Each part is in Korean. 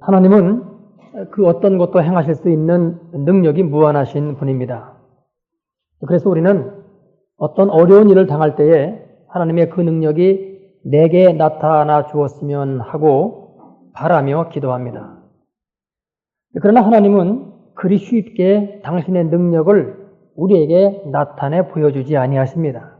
하나님은 그 어떤 것도 행하실 수 있는 능력이 무한하신 분입니다. 그래서 우리는 어떤 어려운 일을 당할 때에 하나님의 그 능력이 내게 나타나 주었으면 하고 바라며 기도합니다. 그러나 하나님은 그리 쉽게 당신의 능력을 우리에게 나타내 보여주지 아니하십니다.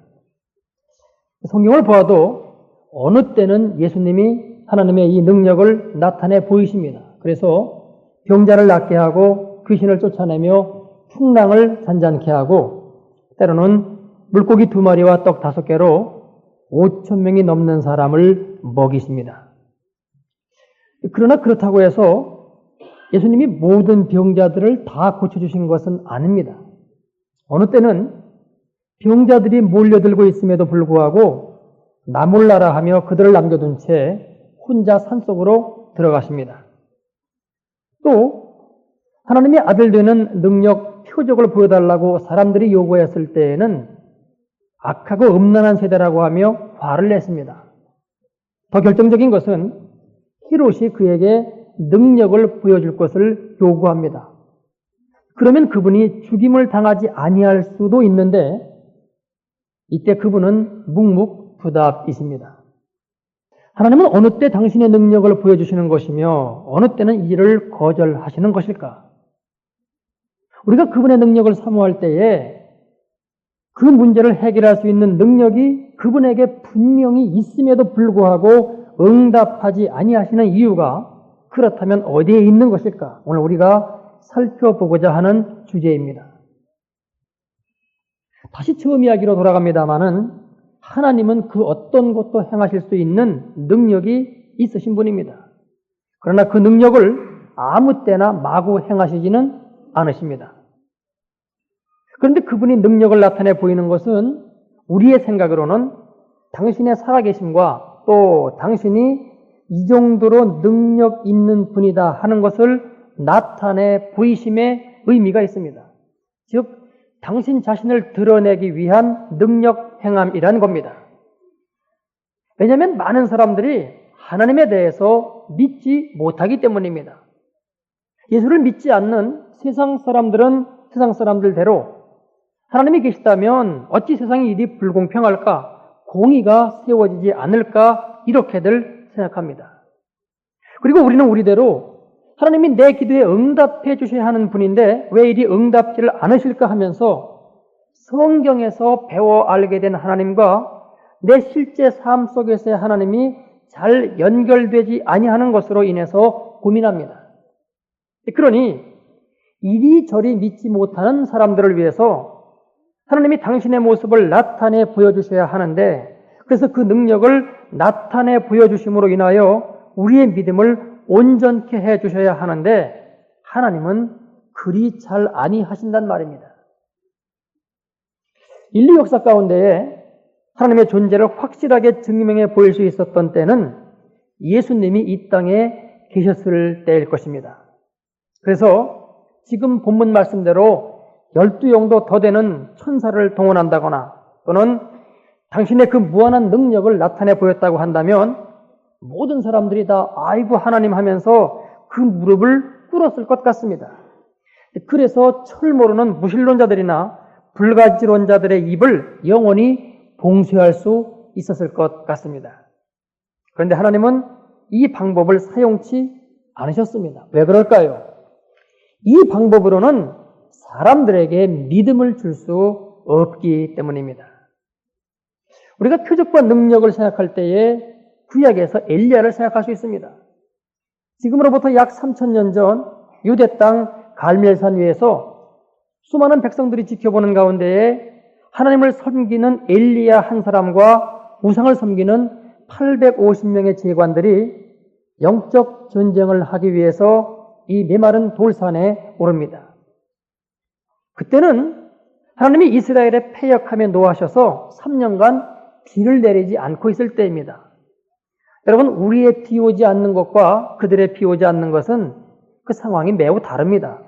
성경을 보아도 어느 때는 예수님이 하나님의 이 능력을 나타내 보이십니다. 그래서 병자를 낫게 하고 귀신을 쫓아내며 풍랑을 잔잔케 하고 때로는 물고기 두 마리와 떡 다섯 개로 5천 명이 넘는 사람을 먹이십니다. 그러나 그렇다고 해서 예수님이 모든 병자들을 다 고쳐주신 것은 아닙니다. 어느 때는 병자들이 몰려들고 있음에도 불구하고 나몰라라 하며 그들을 남겨둔 채 혼자 산속으로 들어가십니다. 또 하나님의 아들 되는 능력 표적을 보여달라고 사람들이 요구했을 때에는 악하고 음란한 세대라고 하며 화를 냈습니다. 더 결정적인 것은 히롯이 그에게 능력을 보여줄 것을 요구합니다. 그러면 그분이 죽임을 당하지 아니할 수도 있는데 이때 그분은 묵묵부답이십니다. 하나님은 어느 때 당신의 능력을 보여주시는 것이며 어느 때는 이를 거절하시는 것일까? 우리가 그분의 능력을 사모할 때에 그 문제를 해결할 수 있는 능력이 그분에게 분명히 있음에도 불구하고 응답하지 아니하시는 이유가 그렇다면 어디에 있는 것일까? 오늘 우리가 살펴보고자 하는 주제입니다. 다시 처음 이야기로 돌아갑니다마는 하나님은 그 어떤 것도 행하실 수 있는 능력이 있으신 분입니다. 그러나 그 능력을 아무 때나 마구 행하시지는 않으십니다. 그런데 그분이 능력을 나타내 보이는 것은 우리의 생각으로는 당신의 살아계심과 또 당신이 이 정도로 능력 있는 분이다 하는 것을 나타내 보이심의 의미가 있습니다. 즉, 당신 자신을 드러내기 위한 능력 행함이라는 겁니다. 왜냐하면 많은 사람들이 하나님에 대해서 믿지 못하기 때문입니다. 예수를 믿지 않는 세상 사람들은 세상 사람들대로 하나님이 계시다면 어찌 세상의 일이 불공평할까? 공의가 세워지지 않을까? 이렇게들 생각합니다. 그리고 우리는 우리대로 하나님이 내 기도에 응답해 주셔야 하는 분인데 왜 이리 응답지를 않으실까 하면서 성경에서 배워 알게 된 하나님과 내 실제 삶 속에서의 하나님이 잘 연결되지 아니하는 것으로 인해서 고민합니다. 그러니 이리저리 믿지 못하는 사람들을 위해서 하나님이 당신의 모습을 나타내 보여주셔야 하는데 그래서 그 능력을 나타내 보여주심으로 인하여 우리의 믿음을 온전케 해 주셔야 하는데 하나님은 그리 잘 아니하신단 말입니다. 인류 역사 가운데에 하나님의 존재를 확실하게 증명해 보일 수 있었던 때는 예수님이 이 땅에 계셨을 때일 것입니다. 그래서 지금 본문 말씀대로 열두 영도 더 되는 천사를 동원한다거나 또는 당신의 그 무한한 능력을 나타내 보였다고 한다면 모든 사람들이 다 아이고 하나님 하면서 그 무릎을 꿇었을 것 같습니다. 그래서 철 모르는 무신론자들이나 불가지론자들의 입을 영원히 봉쇄할 수 있었을 것 같습니다. 그런데 하나님은 이 방법을 사용치 않으셨습니다. 왜 그럴까요? 이 방법으로는 사람들에게 믿음을 줄 수 없기 때문입니다. 우리가 표적과 능력을 생각할 때에 구약에서 엘리야를 생각할 수 있습니다. 지금으로부터 약 3천년 전 유대 땅 갈멜산 위에서 수많은 백성들이 지켜보는 가운데에 하나님을 섬기는 엘리야 한 사람과 우상을 섬기는 850명의 제관들이 영적 전쟁을 하기 위해서 이 메마른 돌산에 오릅니다. 그때는 하나님이 이스라엘에 패역하며 노하셔서 3년간 비를 내리지 않고 있을 때입니다. 여러분, 우리의 비 오지 않는 것과 그들의 비 오지 않는 것은 그 상황이 매우 다릅니다.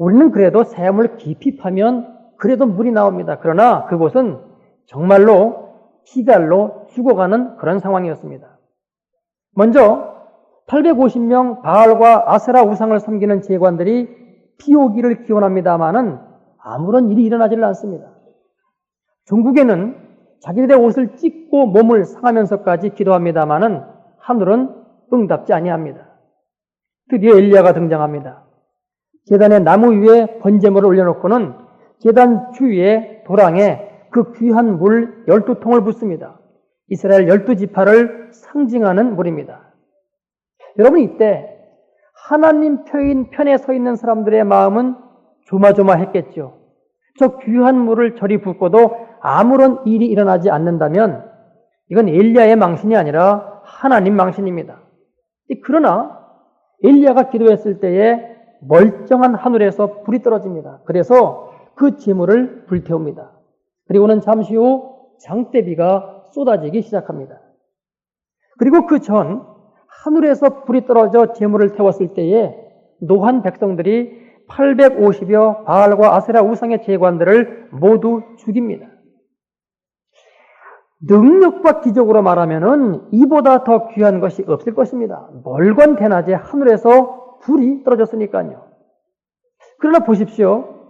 우리는 그래도 샘을 깊이 파면 그래도 물이 나옵니다. 그러나 그곳은 정말로 피갈로 죽어가는 그런 상황이었습니다. 먼저 850명 바알과 아세라 우상을 섬기는 제관들이 피오기를 기원합니다마는 아무런 일이 일어나지를 않습니다. 중국에는 자기들의 옷을 찢고 몸을 상하면서까지 기도합니다마는 하늘은 응답지 아니합니다. 드디어 엘리야가 등장합니다. 재단의 나무 위에 번제물을 올려놓고는 재단 주위에 도랑에 그 귀한 물 12통을 붓습니다. 이스라엘 12지파를 상징하는 물입니다. 여러분 이때 하나님 표인 편에 서 있는 사람들의 마음은 조마조마했겠죠. 저 귀한 물을 저리 붓고도 아무런 일이 일어나지 않는다면 이건 엘리야의 망신이 아니라 하나님 망신입니다. 그러나 엘리야가 기도했을 때에 멀쩡한 하늘에서 불이 떨어집니다. 그래서 그 재물을 불태웁니다. 그리고는 잠시 후 장대비가 쏟아지기 시작합니다. 그리고 그 전 하늘에서 불이 떨어져 재물을 태웠을 때에 노한 백성들이 850여 바알과 아세라 우상의 제관들을 모두 죽입니다. 능력과 기적으로 말하면은 이보다 더 귀한 것이 없을 것입니다. 멀건 대낮에 하늘에서 불이 떨어졌으니까요. 그러나 보십시오.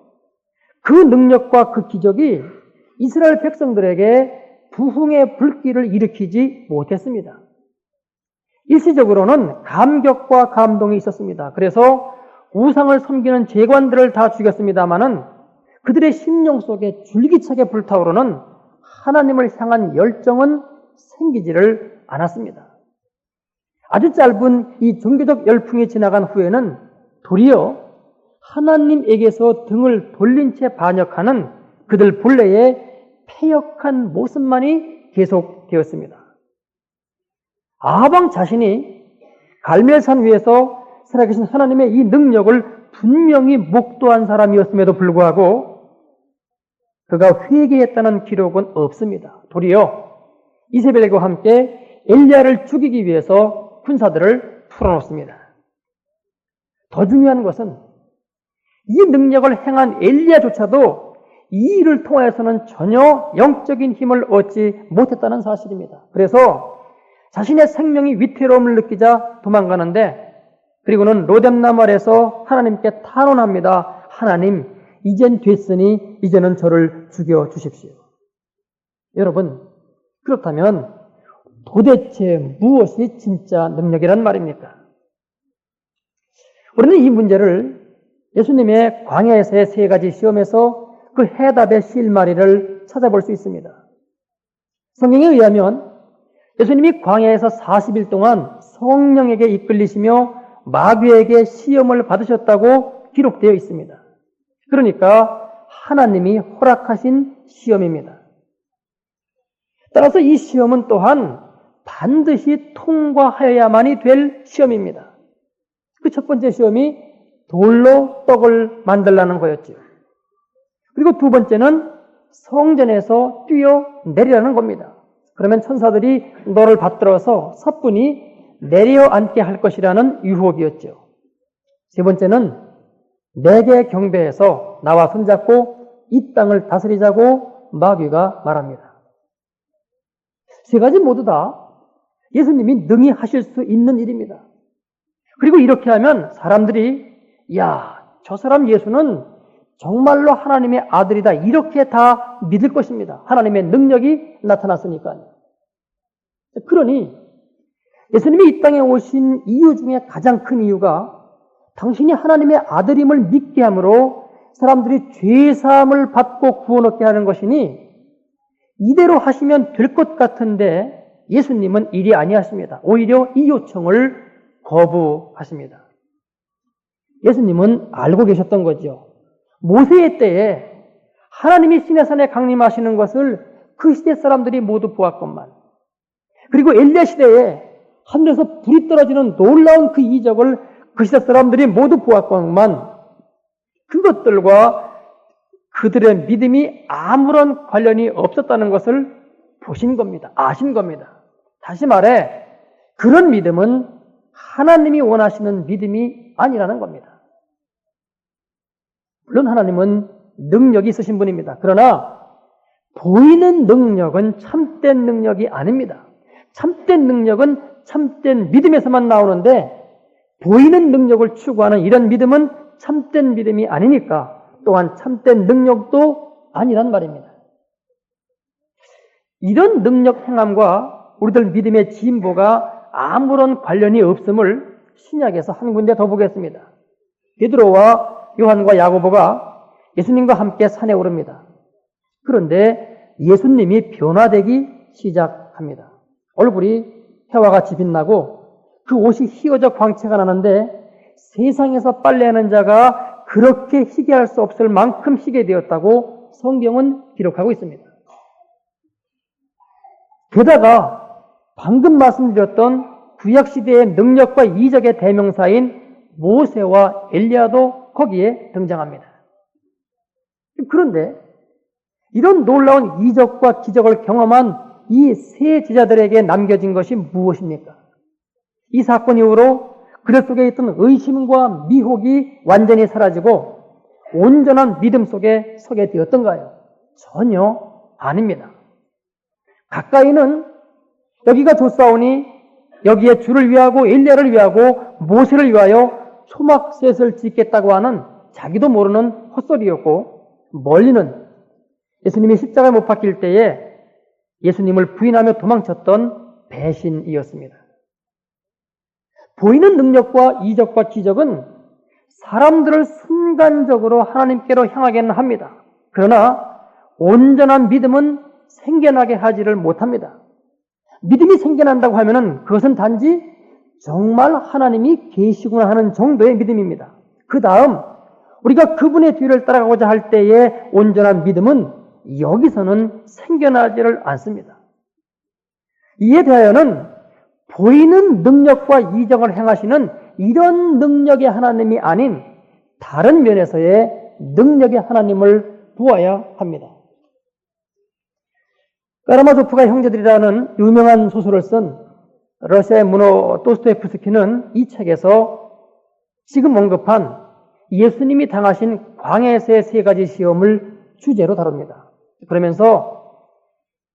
그 능력과 그 기적이 이스라엘 백성들에게 부흥의 불길을 일으키지 못했습니다. 일시적으로는 감격과 감동이 있었습니다. 그래서 우상을 섬기는 재관들을 다 죽였습니다마는 그들의 심령 속에 줄기차게 불타오르는 하나님을 향한 열정은 생기지를 않았습니다. 아주 짧은 이 종교적 열풍이 지나간 후에는 도리어 하나님에게서 등을 돌린 채 반역하는 그들 본래의 폐역한 모습만이 계속되었습니다. 아방 자신이 갈멜산 위에서 살아계신 하나님의 이 능력을 분명히 목도한 사람이었음에도 불구하고 그가 회개했다는 기록은 없습니다. 도리어 이세벨과 함께 엘리야를 죽이기 위해서 군사들을 풀어놓습니다. 더 중요한 것은 이 능력을 행한 엘리야조차도 이 일을 통해서는 전혀 영적인 힘을 얻지 못했다는 사실입니다. 그래서 자신의 생명이 위태로움을 느끼자 도망가는데 그리고는 로뎀나말에서 하나님께 탄원합니다. 하나님, 이젠 됐으니 이제는 저를 죽여 주십시오. 여러분, 그렇다면 도대체 무엇이 진짜 능력이란 말입니까? 우리는 이 문제를 예수님의 광야에서의 세 가지 시험에서 그 해답의 실마리를 찾아볼 수 있습니다. 성경에 의하면 예수님이 광야에서 40일 동안 성령에게 이끌리시며 마귀에게 시험을 받으셨다고 기록되어 있습니다. 그러니까 하나님이 허락하신 시험입니다. 따라서 이 시험은 또한 반드시 통과하여야만이 될 시험입니다. 그 첫 번째 시험이 돌로 떡을 만들라는 거였죠. 그리고 두 번째는 성전에서 뛰어 내리라는 겁니다. 그러면 천사들이 너를 받들어서 사뿐히 내려앉게 할 것이라는 유혹이었죠. 세 번째는 내게 경배해서 나와 손잡고 이 땅을 다스리자고 마귀가 말합니다. 세 가지 모두 다 예수님이 능히 하실 수 있는 일입니다. 그리고 이렇게 하면 사람들이 야, 저 사람 예수는 정말로 하나님의 아들이다. 이렇게 다 믿을 것입니다. 하나님의 능력이 나타났으니까요. 그러니 예수님이 이 땅에 오신 이유 중에 가장 큰 이유가 당신이 하나님의 아들임을 믿게 함으로 사람들이 죄사함을 받고 구원 얻게 하는 것이니 이대로 하시면 될 것 같은데 예수님은 일이 아니하십니다. 오히려 이 요청을 거부하십니다. 예수님은 알고 계셨던 거죠. 모세의 때에 하나님이 시내산에 강림하시는 것을 그 시대 사람들이 모두 보았건만 그리고 엘리야 시대에 하늘에서 불이 떨어지는 놀라운 그 이적을 그 시대 사람들이 모두 보았건만 그것들과 그들의 믿음이 아무런 관련이 없었다는 것을 보신 겁니다. 아신 겁니다. 다시 말해, 그런 믿음은 하나님이 원하시는 믿음이 아니라는 겁니다. 물론 하나님은 능력이 있으신 분입니다. 그러나 보이는 능력은 참된 능력이 아닙니다. 참된 능력은 참된 믿음에서만 나오는데 보이는 능력을 추구하는 이런 믿음은 참된 믿음이 아니니까 또한 참된 능력도 아니란 말입니다. 이런 능력 행함과 우리들 믿음의 진보가 아무런 관련이 없음을 신약에서 한 군데 더 보겠습니다. 베드로와 요한과 야고보가 예수님과 함께 산에 오릅니다. 그런데 예수님이 변화되기 시작합니다. 얼굴이 해와 같이 빛나고 그 옷이 휘어져 광채가 나는데 세상에서 빨래하는 자가 그렇게 희게할 수 없을 만큼 희게 되었다고 성경은 기록하고 있습니다. 게다가 방금 말씀드렸던 구약시대의 능력과 이적의 대명사인 모세와 엘리야도 거기에 등장합니다. 그런데 이런 놀라운 이적과 기적을 경험한 이 세 제자들에게 남겨진 것이 무엇입니까? 이 사건 이후로 그들 속에 있던 의심과 미혹이 완전히 사라지고 온전한 믿음 속에 서게 되었던가요? 전혀 아닙니다. 가까이는 여기가 좋사오니 여기에 주를 위하고 엘리야를 위하고 모세를 위하여 초막셋을 짓겠다고 하는 자기도 모르는 헛소리였고 멀리는 예수님이 십자가에 못 박힐 때에 예수님을 부인하며 도망쳤던 배신이었습니다. 보이는 능력과 이적과 기적은 사람들을 순간적으로 하나님께로 향하게는 합니다. 그러나 온전한 믿음은 생겨나게 하지를 못합니다. 믿음이 생겨난다고 하면은 그것은 단지 정말 하나님이 계시구나 하는 정도의 믿음입니다. 그 다음 우리가 그분의 뒤를 따라가고자 할 때의 온전한 믿음은 여기서는 생겨나지를 않습니다. 이에 대하여는 보이는 능력과 이적을 행하시는 이런 능력의 하나님이 아닌 다른 면에서의 능력의 하나님을 보아야 합니다. 까라마조프가 형제들이라는 유명한 소설을 쓴 러시아의 문호 도스토예프스키는 이 책에서 지금 언급한 예수님이 당하신 광해에서의 세 가지 시험을 주제로 다룹니다. 그러면서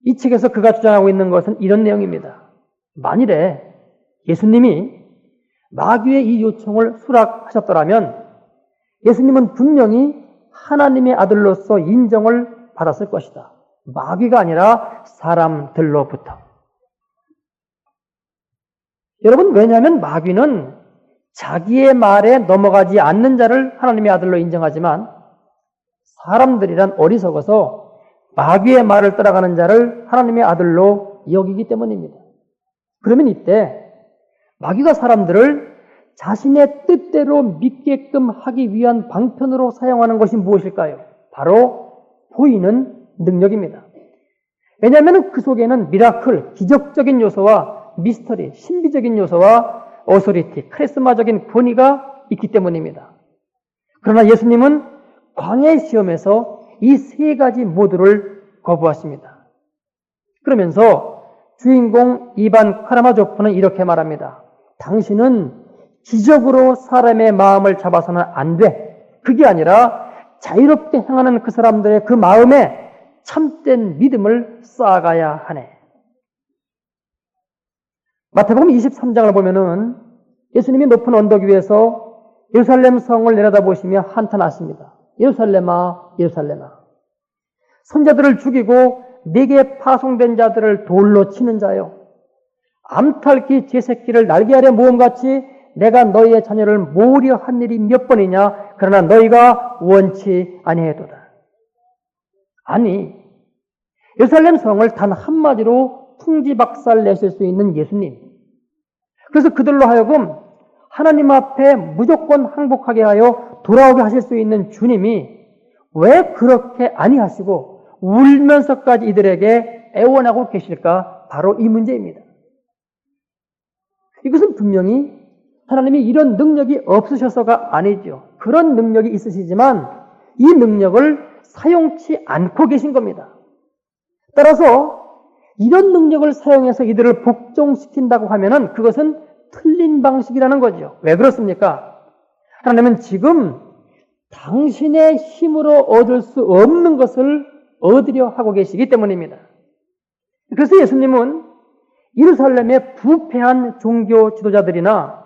이 책에서 그가 주장하고 있는 것은 이런 내용입니다. 만일에 예수님이 마귀의 이 요청을 수락하셨더라면 예수님은 분명히 하나님의 아들로서 인정을 받았을 것이다. 마귀가 아니라 사람들로부터. 여러분, 왜냐하면 마귀는 자기의 말에 넘어가지 않는 자를 하나님의 아들로 인정하지만 사람들이란 어리석어서 마귀의 말을 따라가는 자를 하나님의 아들로 여기기 때문입니다. 그러면 이때 마귀가 사람들을 자신의 뜻대로 믿게끔 하기 위한 방편으로 사용하는 것이 무엇일까요? 바로 보이는 능력입니다. 왜냐하면 그 속에는 미라클, 기적적인 요소와 미스터리, 신비적인 요소와 어소리티, 카리스마적인 권위가 있기 때문입니다. 그러나 예수님은 광해 시험에서 이 세 가지 모두를 거부하십니다. 그러면서 주인공 이반 카라마조프는 이렇게 말합니다. 당신은 기적으로 사람의 마음을 잡아서는 안 돼. 그게 아니라 자유롭게 행하는 그 사람들의 그 마음에 참된 믿음을 쌓아가야 하네. 마태복음 23장을 보면은 예수님이 높은 언덕 위에서 예루살렘 성을 내려다보시며 한탄하십니다. 예루살렘아, 예루살렘아. 선자들을 죽이고 내게 파송된 자들을 돌로 치는 자요. 암탈기 제 새끼를 날개 아래 모험같이 내가 너희의 자녀를 모으려 한 일이 몇 번이냐? 그러나 너희가 원치 아니해도다. 아니, 예루살렘 성을 단 한마디로 풍지박살 내실 수 있는 예수님. 그래서 그들로 하여금 하나님 앞에 무조건 항복하게 하여 돌아오게 하실 수 있는 주님이 왜 그렇게 아니하시고 울면서까지 이들에게 애원하고 계실까? 바로 이 문제입니다. 이것은 분명히 하나님이 이런 능력이 없으셔서가 아니죠. 그런 능력이 있으시지만 이 능력을 사용치 않고 계신 겁니다. 따라서 이런 능력을 사용해서 이들을 복종시킨다고 하면은 그것은 틀린 방식이라는 거죠. 왜 그렇습니까? 하나님은 지금 당신의 힘으로 얻을 수 없는 것을 얻으려 하고 계시기 때문입니다. 그래서 예수님은 예루살렘의 부패한 종교 지도자들이나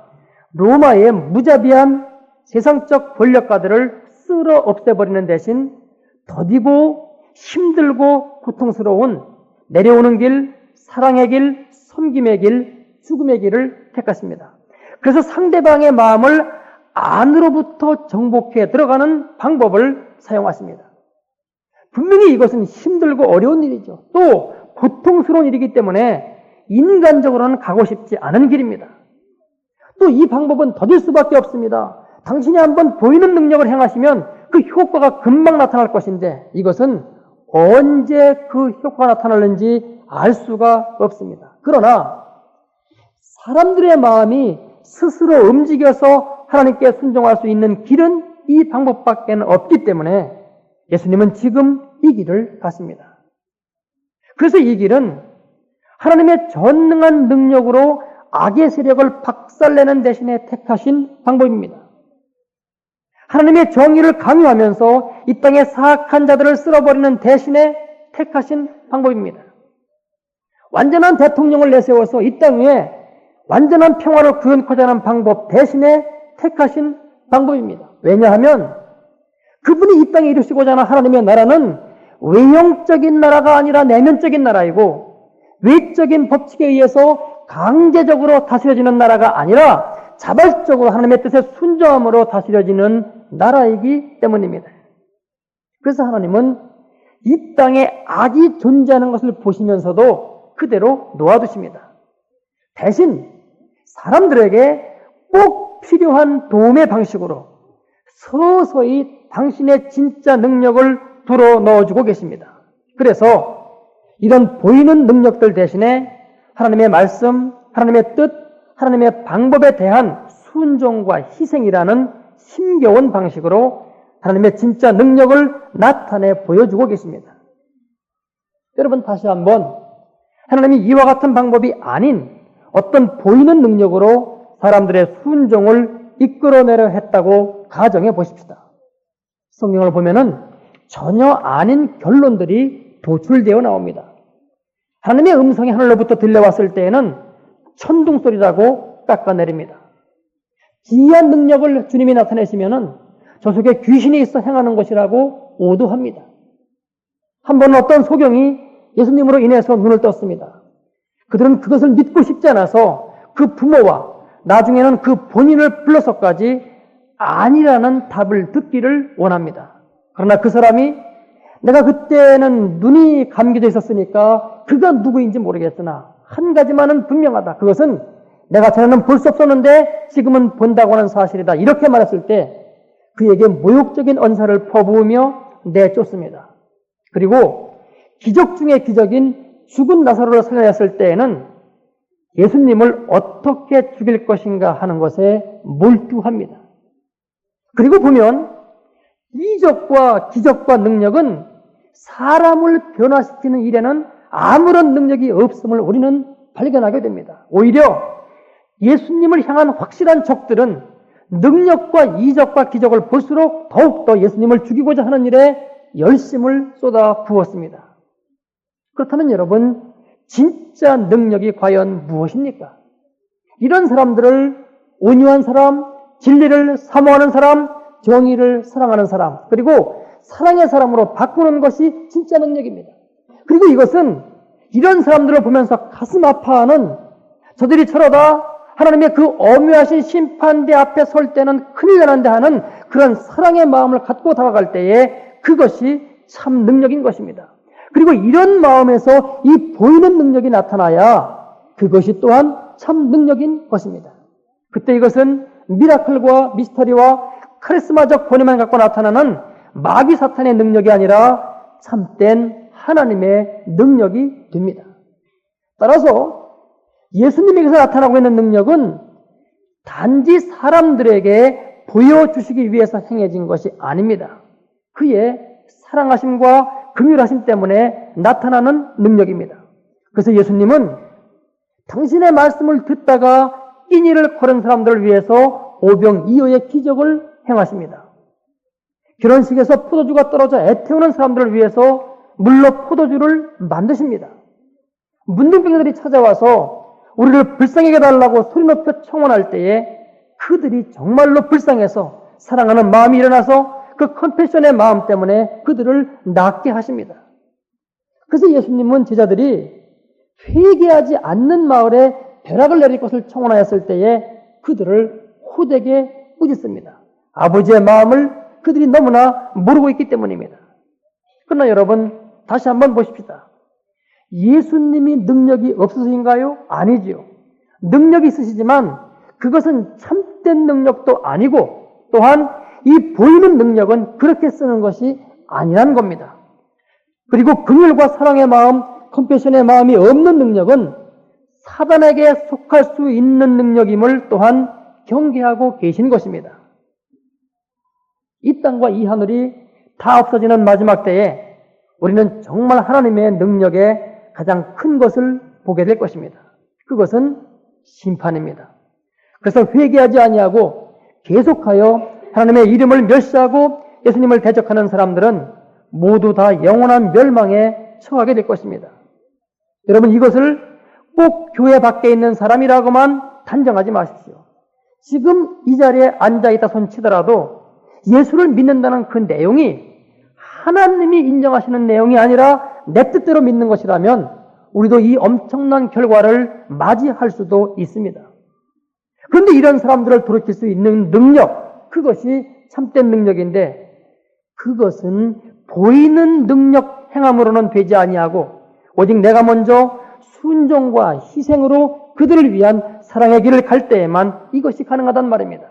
로마의 무자비한 세상적 권력가들을 쓸어 없애버리는 대신 더디고 힘들고 고통스러운 내려오는 길, 사랑의 길, 섬김의 길, 죽음의 길을 택했습니다. 그래서 상대방의 마음을 안으로부터 정복해 들어가는 방법을 사용했습니다. 분명히 이것은 힘들고 어려운 일이죠. 또 고통스러운 일이기 때문에 인간적으로는 가고 싶지 않은 길입니다. 또 이 방법은 더딜 수밖에 없습니다. 당신이 한번 보이는 능력을 행하시면 그 효과가 금방 나타날 것인데 이것은 언제 그 효과가 나타나는지 알 수가 없습니다. 그러나 사람들의 마음이 스스로 움직여서 하나님께 순종할 수 있는 길은 이 방법밖에 없기 때문에 예수님은 지금 이 길을 갔습니다. 그래서 이 길은 하나님의 전능한 능력으로 악의 세력을 박살내는 대신에 택하신 방법입니다. 하나님의 정의를 강요하면서 이 땅의 사악한 자들을 쓸어버리는 대신에 택하신 방법입니다. 완전한 대통령을 내세워서 이땅 위에 완전한 평화를 구현코자 하는 방법 대신에 택하신 방법입니다. 왜냐하면 그분이 이 땅에 이루시고자 하는 하나님의 나라는 외형적인 나라가 아니라 내면적인 나라이고 외적인 법칙에 의해서 강제적으로 다스려지는 나라가 아니라 자발적으로 하나님의 뜻에 순종함으로 다스려지는 나라이기 때문입니다. 그래서 하나님은 이 땅에 악이 존재하는 것을 보시면서도 그대로 놓아두십니다. 대신 사람들에게 꼭 필요한 도움의 방식으로 서서히 당신의 진짜 능력을 불어 넣어주고 계십니다. 그래서 이런 보이는 능력들 대신에 하나님의 말씀, 하나님의 뜻, 하나님의 방법에 대한 순종과 희생이라는 힘겨운 방식으로 하나님의 진짜 능력을 나타내 보여주고 계십니다. 여러분 다시 한번 하나님이 이와 같은 방법이 아닌 어떤 보이는 능력으로 사람들의 순종을 이끌어내려 했다고 가정해 보십시다. 성경을 보면은 전혀 아닌 결론들이 도출되어 나옵니다. 하나님의 음성이 하늘로부터 들려왔을 때에는 천둥 소리라고 깎아내립니다. 기이한 능력을 주님이 나타내시면은 저 속에 귀신이 있어 행하는 것이라고 오도합니다. 한 번은 어떤 소경이 예수님으로 인해서 눈을 떴습니다. 그들은 그것을 믿고 싶지 않아서 그 부모와 나중에는 그 본인을 불러서까지 아니라는 답을 듣기를 원합니다. 그러나 그 사람이 내가 그때는 눈이 감기돼 있었으니까 그가 누구인지 모르겠으나 한 가지만은 분명하다. 그것은 내가 전에는 볼 수 없었는데 지금은 본다고 하는 사실이다. 이렇게 말했을 때 그에게 모욕적인 언사를 퍼부으며 내쫓습니다. 그리고 기적 중의 기적인 죽은 나사로를 살려냈을 때에는 예수님을 어떻게 죽일 것인가 하는 것에 몰두합니다. 그리고 보면 이적과 기적과 능력은 사람을 변화시키는 일에는 아무런 능력이 없음을 우리는 발견하게 됩니다. 오히려 예수님을 향한 확실한 적들은 능력과 이적과 기적을 볼수록 더욱더 예수님을 죽이고자 하는 일에 열심을 쏟아 부었습니다. 그렇다면 여러분, 진짜 능력이 과연 무엇입니까? 이런 사람들을 온유한 사람, 진리를 사모하는 사람, 정의를 사랑하는 사람, 그리고 사랑의 사람으로 바꾸는 것이 진짜 능력입니다. 그리고 이것은 이런 사람들을 보면서 가슴 아파하는 저들이 저러다 하나님의 그 엄유하신 심판대 앞에 설 때는 큰일 나는데 하는 그런 사랑의 마음을 갖고 다가갈 때에 그것이 참 능력인 것입니다. 그리고 이런 마음에서 이 보이는 능력이 나타나야 그것이 또한 참 능력인 것입니다. 그때 이것은 미라클과 미스터리와 카리스마적 본의만 갖고 나타나는 마귀 사탄의 능력이 아니라 참된 하나님의 능력이 됩니다. 따라서 예수님에게서 나타나고 있는 능력은 단지 사람들에게 보여주시기 위해서 행해진 것이 아닙니다. 그의 사랑하심과 긍휼하심 때문에 나타나는 능력입니다. 그래서 예수님은 당신의 말씀을 듣다가 인의를 걸은 사람들을 위해서 오병이어의 기적을 행하십니다. 결혼식에서 포도주가 떨어져 애태우는 사람들을 위해서 물로 포도주를 만드십니다. 문둥병들이 찾아와서 우리를 불쌍하게 달라고 소리 높여 청원할 때에 그들이 정말로 불쌍해서 사랑하는 마음이 일어나서 그 컴패션의 마음 때문에 그들을 낫게 하십니다. 그래서 예수님은 제자들이 회개하지 않는 마을에 벼락을 내릴 것을 청원하였을 때에 그들을 호되게 꾸짖습니다. 아버지의 마음을 그들이 너무나 모르고 있기 때문입니다. 그러나 여러분 다시 한번 보십시다. 예수님이 능력이 없으신가요? 아니지요. 능력이 있으시지만 그것은 참된 능력도 아니고 또한 이 보이는 능력은 그렇게 쓰는 것이 아니라는 겁니다. 그리고 긍휼과 사랑의 마음, 컴패션의 마음이 없는 능력은 사단에게 속할 수 있는 능력임을 또한 경계하고 계신 것입니다. 이 땅과 이 하늘이 다 없어지는 마지막 때에 우리는 정말 하나님의 능력의 가장 큰 것을 보게 될 것입니다. 그것은 심판입니다. 그래서 회개하지 아니하고 계속하여 하나님의 이름을 멸시하고 예수님을 대적하는 사람들은 모두 다 영원한 멸망에 처하게 될 것입니다. 여러분 이것을 꼭 교회 밖에 있는 사람이라고만 단정하지 마십시오. 지금 이 자리에 앉아 있다 손치더라도 예수를 믿는다는 그 내용이 하나님이 인정하시는 내용이 아니라 내 뜻대로 믿는 것이라면 우리도 이 엄청난 결과를 맞이할 수도 있습니다. 그런데 이런 사람들을 돌이킬 수 있는 능력, 그것이 참된 능력인데 그것은 보이는 능력 행함으로는 되지 아니하고 오직 내가 먼저 순종과 희생으로 그들을 위한 사랑의 길을 갈 때에만 이것이 가능하단 말입니다.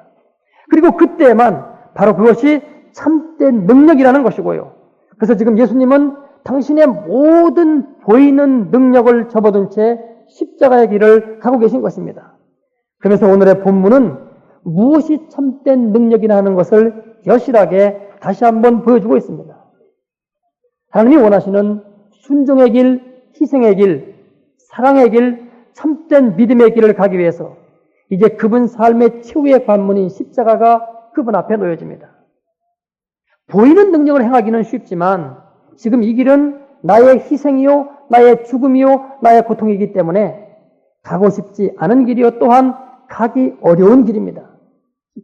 그리고 그때에만 바로 그것이 참된 능력이라는 것이고요. 그래서 지금 예수님은 당신의 모든 보이는 능력을 접어둔 채 십자가의 길을 가고 계신 것입니다. 그래서 오늘의 본문은 무엇이 참된 능력이나 하는 것을 여실하게 다시 한번 보여주고 있습니다. 하나님이 원하시는 순종의 길, 희생의 길, 사랑의 길, 참된 믿음의 길을 가기 위해서 이제 그분 삶의 최후의 관문인 십자가가 그분 앞에 놓여집니다. 보이는 능력을 행하기는 쉽지만 지금 이 길은 나의 희생이요, 나의 죽음이요, 나의 고통이기 때문에 가고 싶지 않은 길이요 또한 가기 어려운 길입니다.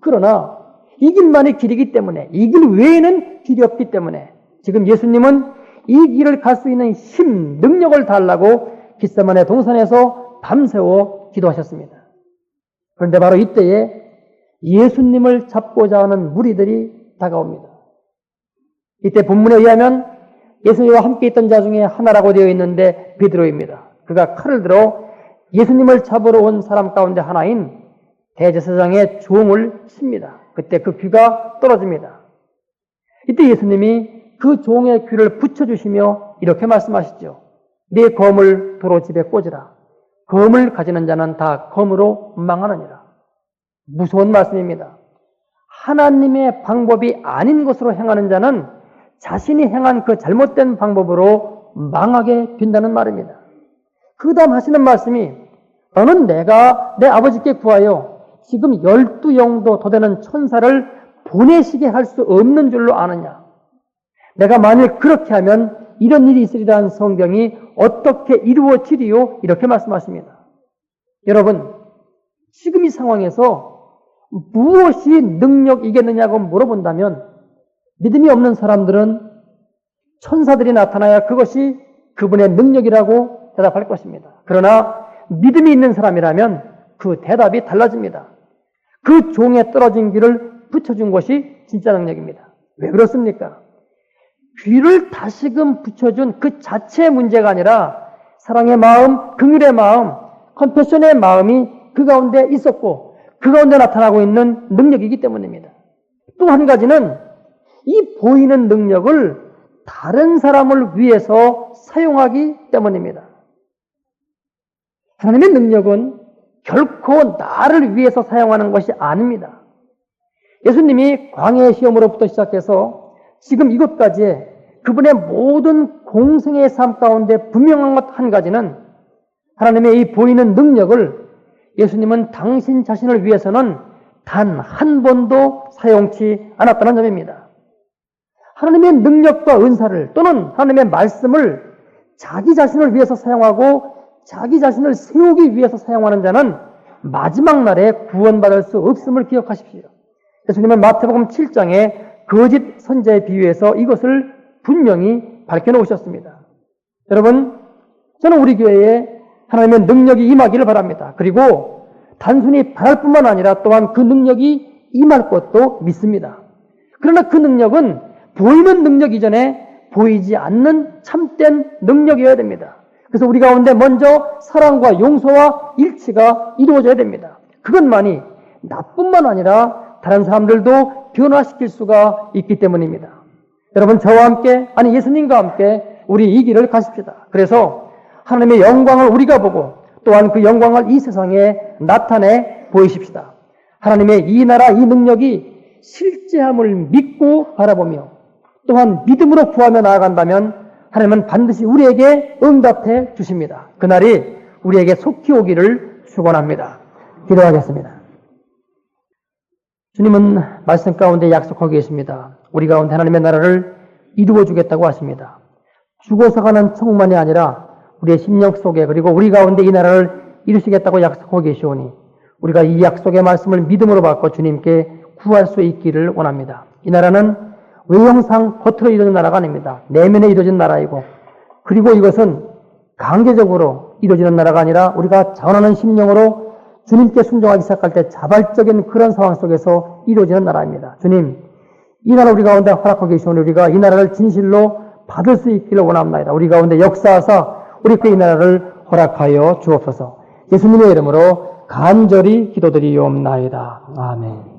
그러나 이 길만이 길이기 때문에 이 길 외에는 길이 없기 때문에 지금 예수님은 이 길을 갈 수 있는 힘, 능력을 달라고 깃세만의 동산에서 밤새워 기도하셨습니다. 그런데 바로 이때에 예수님을 잡고자 하는 무리들이 다가옵니다. 이때 본문에 의하면 예수님과 함께 있던 자 중에 하나라고 되어 있는데 베드로입니다. 그가 칼을 들어 예수님을 잡으러 온 사람 가운데 하나인 대제사장의 종을 칩니다. 그때 그 귀가 떨어집니다. 이때 예수님이 그 종의 귀를 붙여주시며 이렇게 말씀하시죠. 네 검을 도로 집에 꽂으라. 검을 가지는 자는 다 검으로 망하느니라. 무서운 말씀입니다. 하나님의 방법이 아닌 것으로 행하는 자는 자신이 행한 그 잘못된 방법으로 망하게 된다는 말입니다. 그 다음 하시는 말씀이 너는 내가 내 아버지께 구하여 지금 열두 영도 더 되는 천사를 보내시게 할 수 없는 줄로 아느냐. 내가 만일 그렇게 하면 이런 일이 있으리라는 성경이 어떻게 이루어지리요? 이렇게 말씀하십니다. 여러분, 지금 이 상황에서 무엇이 능력이겠느냐고 물어본다면 믿음이 없는 사람들은 천사들이 나타나야 그것이 그분의 능력이라고 대답할 것입니다. 그러나 믿음이 있는 사람이라면 그 대답이 달라집니다. 그 종에 떨어진 귀를 붙여준 것이 진짜 능력입니다. 왜 그렇습니까? 귀를 다시금 붙여준 그 자체의 문제가 아니라 사랑의 마음, 긍휼의 마음, 컴패션의 마음이 그 가운데 있었고 그 가운데 나타나고 있는 능력이기 때문입니다. 또 한 가지는 이 보이는 능력을 다른 사람을 위해서 사용하기 때문입니다. 하나님의 능력은 결코 나를 위해서 사용하는 것이 아닙니다. 예수님이 광야의 시험으로부터 시작해서 지금 이것까지 그분의 모든 공생의 삶 가운데 분명한 것 한 가지는 하나님의 이 보이는 능력을 예수님은 당신 자신을 위해서는 단 한 번도 사용치 않았다는 점입니다. 하나님의 능력과 은사를 또는 하나님의 말씀을 자기 자신을 위해서 사용하고 자기 자신을 세우기 위해서 사용하는 자는 마지막 날에 구원받을 수 없음을 기억하십시오. 예수님은 마태복음 7장에 거짓 선자의 비유에서 이것을 분명히 밝혀놓으셨습니다. 여러분, 저는 우리 교회에 하나님의 능력이 임하기를 바랍니다. 그리고 단순히 바랄 뿐만 아니라 또한 그 능력이 임할 것도 믿습니다. 그러나 그 능력은 보이는 능력 이전에 보이지 않는 참된 능력이어야 됩니다. 그래서 우리 가운데 먼저 사랑과 용서와 일치가 이루어져야 됩니다. 그것만이 나뿐만 아니라 다른 사람들도 변화시킬 수가 있기 때문입니다. 여러분 저와 함께 아니 예수님과 함께 우리 이 길을 가십시다. 그래서 하나님의 영광을 우리가 보고 또한 그 영광을 이 세상에 나타내 보이십시다. 하나님의 이 나라 이 능력이 실제함을 믿고 바라보며 또한 믿음으로 구하며 나아간다면 하나님은 반드시 우리에게 응답해 주십니다. 그날이 우리에게 속히 오기를 축원합니다. 기도하겠습니다. 주님은 말씀 가운데 약속하고 계십니다. 우리 가운데 하나님의 나라를 이루어 주겠다고 하십니다. 죽어서 가는 천국만이 아니라 우리의 심령 속에 그리고 우리 가운데 이 나라를 이루시겠다고 약속하고 계시오니 우리가 이 약속의 말씀을 믿음으로 받고 주님께 구할 수 있기를 원합니다. 이 나라는 외형상 겉으로 이루어진 나라가 아닙니다. 내면에 이루어진 나라이고 그리고 이것은 강제적으로 이루어지는 나라가 아니라 우리가 자원하는 심령으로 주님께 순종하기 시작할 때 자발적인 그런 상황 속에서 이루어지는 나라입니다. 주님, 이 나라 우리 가운데 허락하고 계시오니 우리가 이 나라를 진실로 받을 수 있기를 원합니다. 우리 가운데 역사하사 우리께 이 나라를 허락하여 주옵소서. 예수님의 이름으로 간절히 기도드리옵나이다. 아멘.